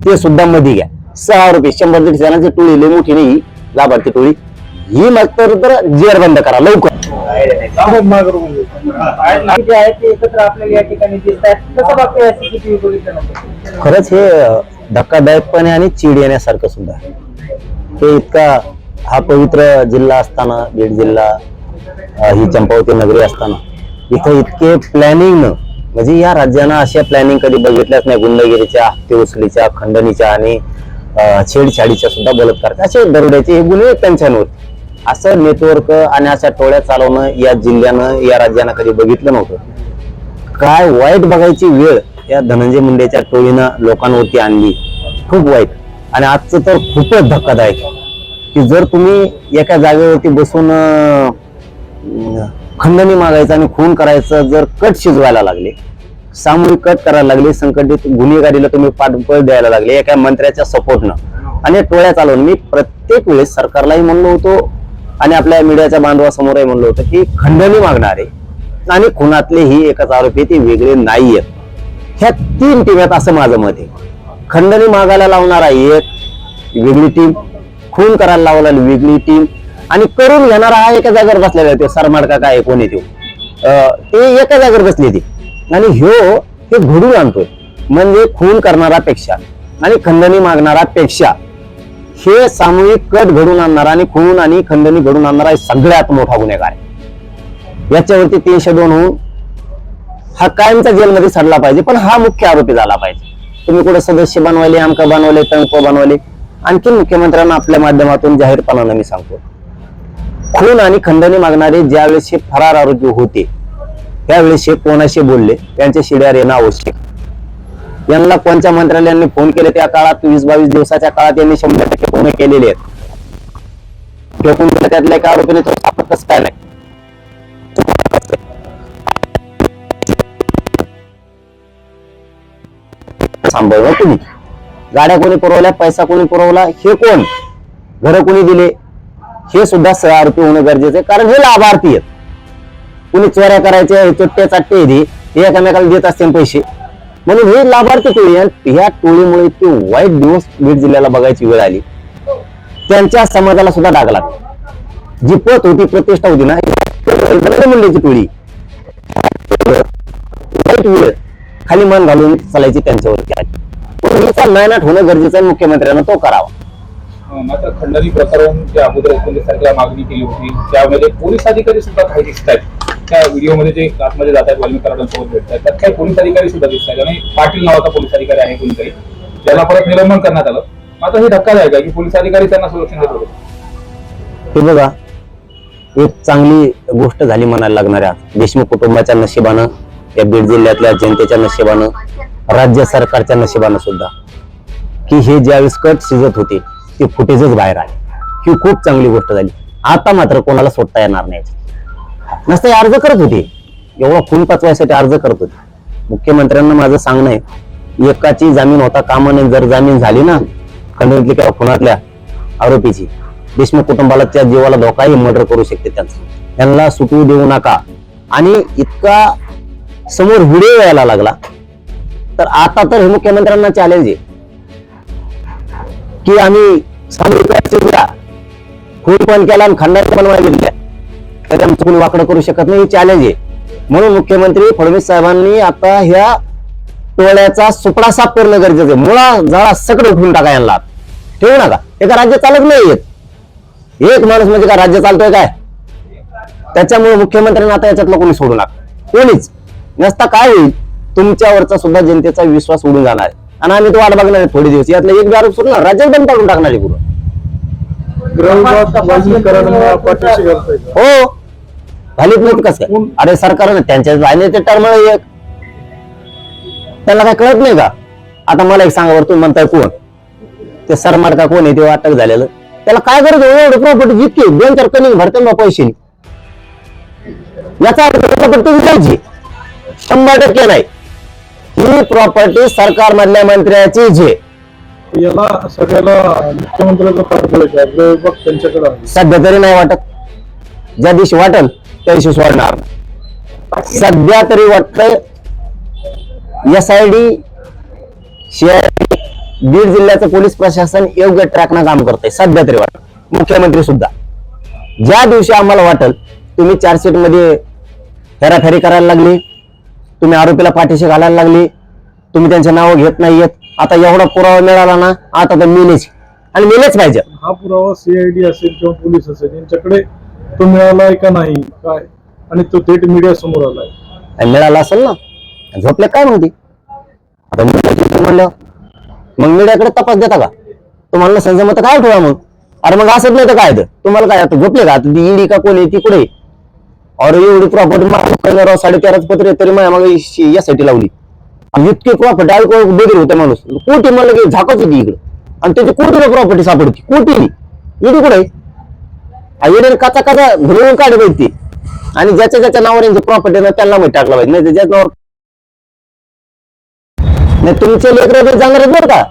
ते सुद्धा मध्ये घ्या. सहा रुपये शंभर दीड जणांची टोळी लई मोठी नाही लाभार्थी टोळी. ही मात्र तर जेर बंद करा लवकर. जे आहेत ते एकत्र आपल्याला या ठिकाणी दिसतात कसं बघतोय या सीसीटीव्ही बघितल्यानंतर खरंच हे धक्कादायकपणे आणि चीड येण्यासारखं सुद्धा आहे. हे इतका हा पवित्र जिल्हा असताना बीड जिल्हा अं, ही चंपावती नगरी असताना इथं इतके प्लॅनिंग म्हणजे या राज्यानं अशा प्लॅनिंग कधी बघितल्याच नाही. गुंडगिरीच्या हत्ती उचलीच्या खंडणीच्या आणि छेडछाडीच्या सुद्धा बलात्कार. असे दरोड्याचे हे गुन्हे त्यांच्यावर असं नेटवर्क आणि अशा टोळ्या चालवणं या जिल्ह्यानं या राज्यानं कधी बघितलं नव्हतं. काय वाईट बघायची वेळ या धनंजय मुंडेच्या टोळीनं लोकांवरती आणली. खूप वाईट. आणि आजचं तर खूपच धक्कादायक की जर तुम्ही एका जागेवरती बसून खंडणी मागायचं आणि खून करायचं जर कट शिजवायला लागले सामूहिक कट करायला लागले संकटित गुन्हेगारीला तुम्ही पाठबळ द्यायला लागले एका मंत्र्याच्या सपोर्टनं. आणि टोळ्या चालवून मी प्रत्येक वेळेस सरकारलाही म्हणलो होतो आणि आपल्या मीडियाच्या बांधवासमोरही म्हणलो होतं की खंडणी मागणारे आणि खुनातले ही एकच आरोपी ते वेगळे नाहीयेत. ह्या तीन टीमात असं माझं मत आहे. खंडणी मागायला लावणारा एक वेगळी टीम खून करायला लावला वेगळी टीम आणि करून घेणारा हा एका जागेवर बसलेला आहे, तो सरमाडका काय कोणी तो? अं, ते एका जागेवर बसले ते. आणि ह्यो हे घडून आणतोय. म्हणजे खून करणारा पेक्षा आणि खंडणी मागणारा पेक्षा हे सामूहिक कट घडून आणणारा आणि खून आणि खंडणी घडून आणणारा हे सगळ्यात मोठा गुन्हेगार आहे. याच्यावरती तीनशे दोन होऊन हा कायमचा जेलमध्ये सडला पाहिजे पण हा मुख्य आरोपी झाला पाहिजे. तुम्ही कुठे सदस्य बनवले आमका बनवले तंक बनवले आणखी मुख्यमंत्र्यांना आपल्या माध्यमातून जाहीरपणानं मी सांगतो. खून आणि खंडणी मागणारे ज्यावेळेस हे फरार आरोपी होते त्यावेळेस हे कोणाशी बोलले त्यांच्या शिड्यावर येणं आवश्यक. यांना कोणत्या मंत्रालयाने फोन केले त्या काळात वीस बावीस दिवसाच्या काळात यांनी शंभर टक्के फोन केलेले आहेत. फेकून त्यातल्या एका आरोपीने तो सापडतच काय नाही? सांभाळलं तुम्ही. गाड्या कोणी पुरवल्या पैसा कोणी पुरवला हे कोण? घर कोणी दिले? हे सुद्धा सहा आरोपी होणं गरजेचं आहे. कारण हे लाभार्थी आहेत. कुणी चोऱ्या करायच्या चोट्टे चाट्टे हे. एकामेकाला देत असतील पैसे. म्हणून हे लाभार्थी टोळी आणि ह्या टोळीमुळे इतके वाईट दिवस बीड जिल्ह्याला बघायची वेळ आली. त्यांच्या समाजाला सुद्धा डाग लागला. जी पत होती प्रतिष्ठा होती ना मुंडेची टोळी वाईट वेळ. खाली मन घालून चालायची त्यांच्यावरती आली नायनाट होणं गरजेचं आहे मुख्यमंत्र्यांना तो करावा. मात्र खंडणी प्रकरण जे अगोदर एकोणीस तारखेला मागणी केली होती. त्यामध्ये पोलीस अधिकारी सुद्धा काही दिसत आहेत. त्या व्हिडिओमध्ये जे आतमध्ये जात आहेत वाल्मिक कराडांसोबत भेटतात त्यात काही पोलीस अधिकारी सुद्धा दिसत आहेत. आणि पाटील नावाचा पोलीस अधिकारी आहे कोणीतरी. त्याला परत निलंबन करण्यात आलं. मात्र हे धक्कादायक आहे की पोलीस अधिकारी त्यांना संरक्षण देत होते. हे बघा एक चांगली गोष्ट झाली म्हणायला लागणाऱ्या. देशमुख कुटुंबाच्या नशिबानं या बीड जिल्ह्यातल्या जनतेच्या नशिबानं राज्य सरकारच्या नशिबानं सुद्धा. की हे ज्यावेळेस कट शिजत होते ते फुटेजच बाहेर आले. ही खूप चांगली गोष्ट झाली. आता मात्र कोणाला सोडता येणार नाही. नसता हे अर्ज करत होते. एवढा खून पाचवायसाठी अर्ज करत होते. मुख्यमंत्र्यांना माझं सांगणं आहे एकाची जामीन होता कामाने जर जामीन झाली ना खंडणीतली किंवा खुनातल्या आरोपीची देशमुख कुटुंबाला त्या जीवाला धोकाही मर्डर करू शकते त्यांचा. त्यांना सुटू देऊ नका. आणि इतका समोर व्हिडिओ यायला लागला. तर आता तर हे मुख्यमंत्र्यांना चॅलेंज आहे. की आम्ही खून पण केला आणि खंडात पण मागितल्या तरी म्हणजे. आमचं कोणी वाकडं करू शकत नाही ही चॅलेंज आहे. म्हणून मुख्यमंत्री फडणवीस साहेबांनी आता ह्या टोळ्याचा सुपडा साफ करणं गरजेचं आहे. मुळा जाळा सगळं उठून टाका यांना. ठेवू नका. एका राज्य चालत नाही एक माणूस म्हणजे काय राज्य चालतोय काय? त्याच्यामुळे मुख्यमंत्र्यांना आता याच्यातलं कोणी सोडू नका. कोणीच. नसता काय होईल? तुमच्यावरचा सुद्धा जनतेचा विश्वास उडून जाणार आहे. आणि आम्ही तो वाट बघणार थोडे दिवस. यातला एक बी आरोप सोडणार राज्यात बंद पाडून टाकणार आहे पूर्ण हो झालीच नाही कसं काय? अरे सरकारनं त्यांच्या ते टर्म एक. त्यांना काय कळत नाही का? आता मला एक सांगा बरं तुम्ही म्हणताय कोण? ते सरमाड का कोण आहे ते अटक झालेलं? त्याला काय गरज आहे? एवढं प्रॉपर्टी जितकी दोन चार कनिंग भरते ना पैसे याचा अर्थ प्रॉपर्टी विकायची शंभर टक्के नाही. ही प्रॉपर्टी सरकार मधल्या मंत्र्याची जे. याला सगळ्याला मुख्यमंत्र्याचा पाठबळ आहे. त्यांच्याकडे आहे. सध्या तरी नाही वाटत. ज्या दिवशी वाटल त्या दिवशी सोडणार. सध्या तरी वाटतंय एस आय डी बीड जिल्ह्याचं पोलीस प्रशासन योग्य ट्रॅकनं काम करतंय. सध्या तरी वाटत. मुख्यमंत्री सुद्धा. ज्या दिवशी आम्हाला वाटल तुम्ही चार्जशीटमध्ये हेराफेरी करायला लागली. तुम्ही आरोपीला पाठीशी घालायला लागली. तुम्ही त्यांचे नावं घेत नाहीयेत. आता एवढा पुरावा मिळाला ना आता तर मिलेच. आणि मिलेच पाहिजे. हा पुरावा सीआयडी असेल किंवा पोलीस असेल यांच्याकडे तो मिळालाय का नाही काय? आणि तो थेट मीडिया समोर आलाय आणि मिळाला असेल ना? झोपले काय म्हणते? आता म्हणलं मग मीडियाकडे तपास देता का? तुम्हाला संजय मत काय ठेवा मग? अरे मग असंच नाही तर काय तर तुम्हाला काय आता झोपले का? ईडी का कोण आहे ती कुठे अरे एवढी प्रॉपर्टी राव साडेतेराच पत्र आहे, तरी माझ्या मग यासाठी लावली. इतके इतकी प्रॉपर्टी ऐकून बेगीर होते माणूस. कोटी मला की झाकच होती इकडे. आणि त्याची कोटीला प्रॉपर्टी सापडती? कोटी ईडी कुठे आहे? काचा काचा भरून काढ पाहिजे आणि ज्याच्या ज्याच्या नावावर यांची प्रॉपर्टी ना त्यांना माहिती टाकला पाहिजे नाही तर ज्याच्या नावावर नाही तुमचे लेकर जाणार आहेत बरं का.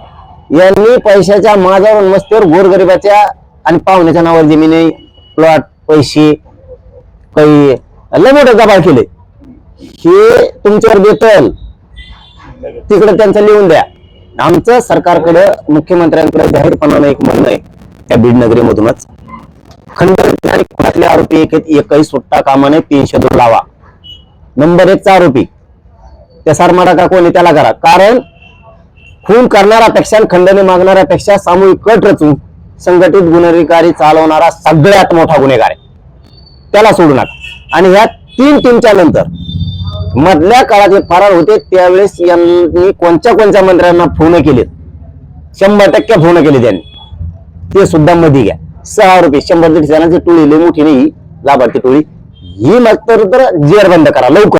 यांनी पैशाच्या माझ्यावर मस्तीवर गोरगरिबाच्या आणि पाहुण्याच्या नावावर जमिनी प्लॉट पैसे काही लय मोठं जबाळ केले हे तुमच्यावर देतल तिकडे त्यांचं लिहून द्या. आमचं सरकारकडे मुख्यमंत्र्यांकडे जाहीरपणानं एक म्हणणं आहे. त्या बीड नगरीमधूनच खुनातले आरोपी एक एकही सुट्टा कामाने तीनशे दोन लावा. नंबर एकचा आरोपी. त्या सारमाडा का कोणी त्याला करा. कारण खून करणाऱ्यापेक्षा आणि खंडणी मागणाऱ्यापेक्षा सामूहिक कट रचून संघटित गुन्हेगारी चालवणारा सगळ्यात मोठा गुन्हेगार आहे. त्याला सोडू नका. आणि ह्या तीन टीमच्या नंतर. मधल्या काळात जे फरार होते त्यावेळेस यांनी कोणत्या कोणत्या मंत्र्यांना फोन केले शंभर टक्के फोन केले त्यांनी ते सुद्धा मध्ये घ्या. सहा रुपये शंभर टक्के जणांची टोळी लई मोठी नाही लाभार्थी टोळी. ही मग तर जेरबंद करा लवकर.